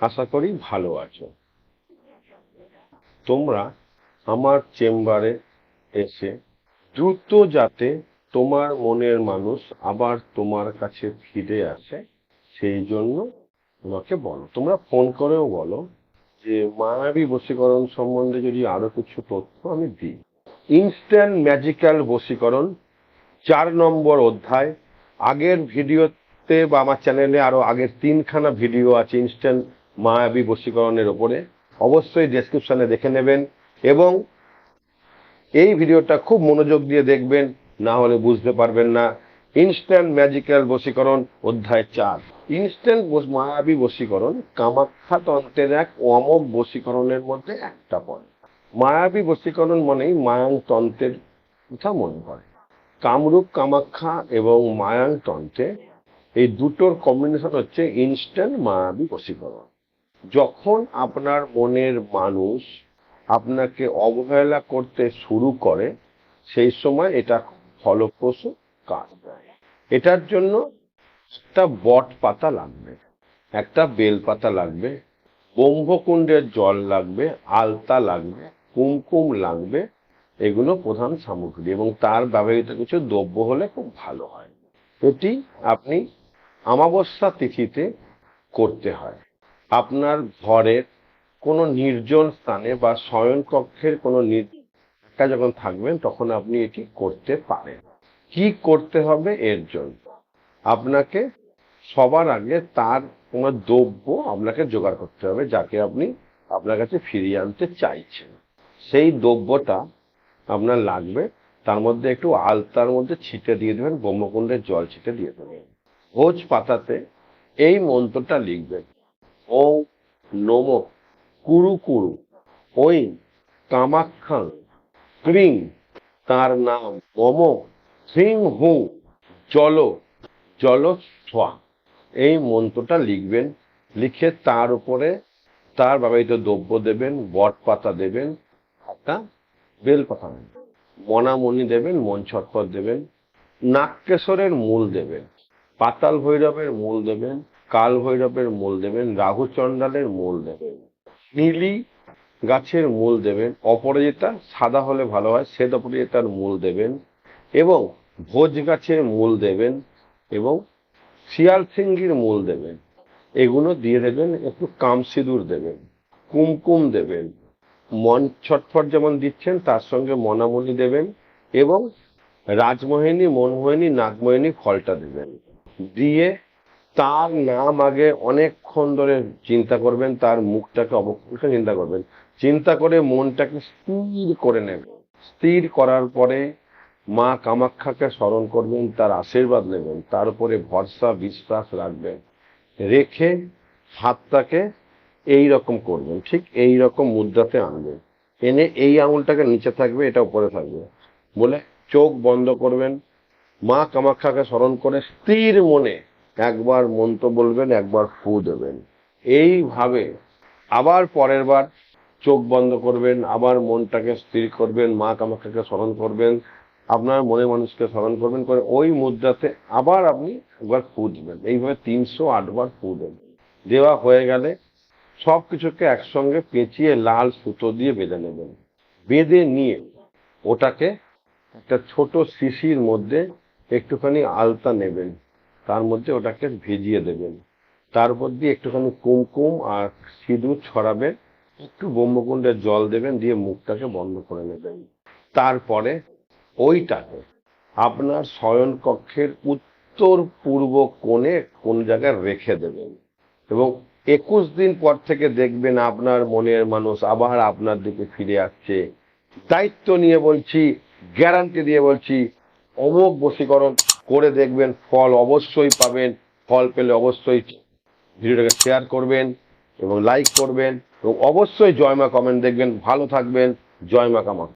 আশা করি ভালো আছো। তোমরা আমার চেম্বারে এসে দ্রুত যাতে তোমার মনের মানুষ আবার তোমার কাছে ফিরে আসে, সেই জন্য তোমাকে বলো। তোমরা ফোন করেও বলো যে মায়াবী বশীকরণ সম্বন্ধে যদি আরও কিছু তথ্য আমি দিই। ইনস্ট্যান্ট ম্যাজিক্যাল বশীকরণ, চার নম্বর অধ্যায়। আগের ভিডিওতে বা আমার চ্যানেলে আরও আগের তিনখানা ভিডিও আছে ইনস্ট্যান্ট মায়াবী বশীকরণের ওপরে অবশ্যই ডেসক্রিপশনে দেখে নেবেন এবং এই ভিডিওটা খুব মনোযোগ দিয়ে দেখবেন, না হলে বুঝতে পারবেন না। ইনস্ট্যান্ট ম্যাজিক্যাল বশীকরণ অধ্যায় চার। ইনস্ট্যান্ট মায়াবী বশীকরণ, কামাখ্যা তন্ত্রের এক অমোঘ বশীকরণের মধ্যে একটা পড়ে। মায়াবী বশীকরণ মানেই মায়াং তন্ত্রের কথা মনে করে কামরূপ, কামাখ্যা এবং মায়াং তন্ত্রে এই দুটোর কম্বিনেশন হচ্ছে ইনস্ট্যান্ট মায়াবী বশীকরণ যখন আপনার মনের মানুষ আপনাকে অবহেলা করতে শুরু করে, সেই সময় এটা ফলপ্রসূ কাজ দেয় এটার জন্য একটা বট পাতা লাগবে, একটা বেল পাতা লাগবে, ব্রহ্মকুণ্ডের জল লাগবে, আলতা লাগবে, কুমকুম লাগবে, এগুলো প্রধান সামগ্রী এবং তার ব্যবহৃত কিছু দ্রব্য হলে খুব ভালো হয়। এটি আপনি অমাবস্যা তিথিতে করতে হয়। আপনার ঘরের কোনো নির্জন স্থানে বা শয়নকক্ষের কোনো নির- একা যখন থাকবেন, তখন আপনি এটি করতে পারেন। কি করতে হবে এর জন্য? আপনাকে সবার আগে তার কোনো দ্রব্য আপনাকে জোগাড় করতে হবে, যাকে আপনি আপনার কাছে ফিরিয়ে আনতে চাইছেন। সেই দ্রব্যটা আপনার লাগবে, তার মধ্যে একটু আলতার মধ্যে ছিটে দিয়ে দেবেন, ব্রহ্মকুণ্ডের জল ছিটে দিয়ে দেবেন। ভোজ পাতাতে এই মন্ত্রটা লিখবেন। ও নম কুরু কুরু ওই কামাখ্যাং ক্রিং তার নাম মম হ্রিং হু জল জল ছোয়া এই মন্ত্রটা লিখবেন, লিখে তার উপরে তার ব্যবহৃত দ্রব্য দেবেন, বট পাতা দেবেন, একটা বেল পাতা মনামণি দেবেন, মন ছটপট দেবেন, নাগকেশরের মূল দেবেন, পাতাল ভৈরবের মূল দেবেন কাল ভৈরবের মূল দেবেন রাহু চণ্ডালের মূল দেবেন, নীলি গাছের মূল দেবেন, অপরাজিতা সাদা হলে ভালো হয়, শ্বেত অপরাজিতার মূল দেবেন এবং ভোজ গাছের মূল দেবেন এবং শিয়াল সিঙ্গির মূল দেবেন। এগুলো দিয়ে দেবেন, একটু কাম সিঁদুর দেবেন, কুমকুম দেবেন, মন ছটফট যেমন দিচ্ছেন, তার সঙ্গে মনামণি দেবেন এবং রাজমোহিনী, মনমোহিনী, নাগমোহিনী ফলটা দেবেন। দিয়ে তার নাম আগে অনেকক্ষণ ধরে চিন্তা করবেন, তার মুখটাকে অবক্ষণ চিন্তা করবেন। চিন্তা করে মনটাকে স্থির করে নেবেন। স্থির করার পরে মা কামাখ্যাকে স্মরণ করবেন, তার আশীর্বাদ নেবেন, তার উপরে ভরসা, বিশ্বাস রাখবেন, রেখে হাতটাকে এই রকম করবেন, ঠিক এই রকম মুদ্রাতে আনবেন। এনে এই আঙুলটাকে নিচে থাকবে, এটা উপরে থাকবে। বলে চোখ বন্ধ করবেন। মা কামাখ্যাকে স্মরণ করে স্থির মনে একবার মন্ত্র বলবেন, একবার ফু দেবেন। এইভাবে আবার পরের বার চোখ বন্ধ করবেন, আবার মনটাকে স্থির করবেন, মা কামাখ্যাকে স্মরণ করবেন, আপনার মনে মানুষকে স্মরণ করবেন, করে ওই মুদ্রাতে আবার আপনি একবার ফু দেবেন। এইভাবে তিনশো আটবার ফু দেবেন। দেওয়া হয়ে গেলে সব কিছুকে একসঙ্গে পেঁচিয়ে লাল সুতো দিয়ে বেঁধে নেবেন। বেঁধে নিয়ে ওটাকে একটা ছোট শিশির মধ্যে একটুখানি আলতা নেবেন। তার মধ্যে ওটাকে ভিজিয়ে দেবেন। তার উপর দিয়ে একটুখানি কুমকুম আর সিঁদুর ছড়াবেন, একটু ব্রহ্মকুণ্ডের জল দেবেন, দিয়ে মুখটাকে বন্ধ করে নেবেন। তারপরে ওইটাকে আপনার শয়ন কক্ষের উত্তর পূর্ব কোণে কোন জায়গায় রেখে দেবেন। এবং একুশ দিন পর থেকে দেখবেন আপনার মনের মানুষ আবার আপনার দিকে ফিরে আসছে। দায়িত্ব নিয়ে বলছি, গ্যারান্টি দিয়ে বলছি, অমোঘ বশীকরণ করে দেখবেন, ফল অবশ্যই পাবেন, ফল পেলে অবশ্যই ভিডিওটাকে শেয়ার করবেন এবং লাইক করবেন এবং অবশ্যই জয়মা কমেন্ট দেখবেন। ভালো থাকবেন জয়মা কামা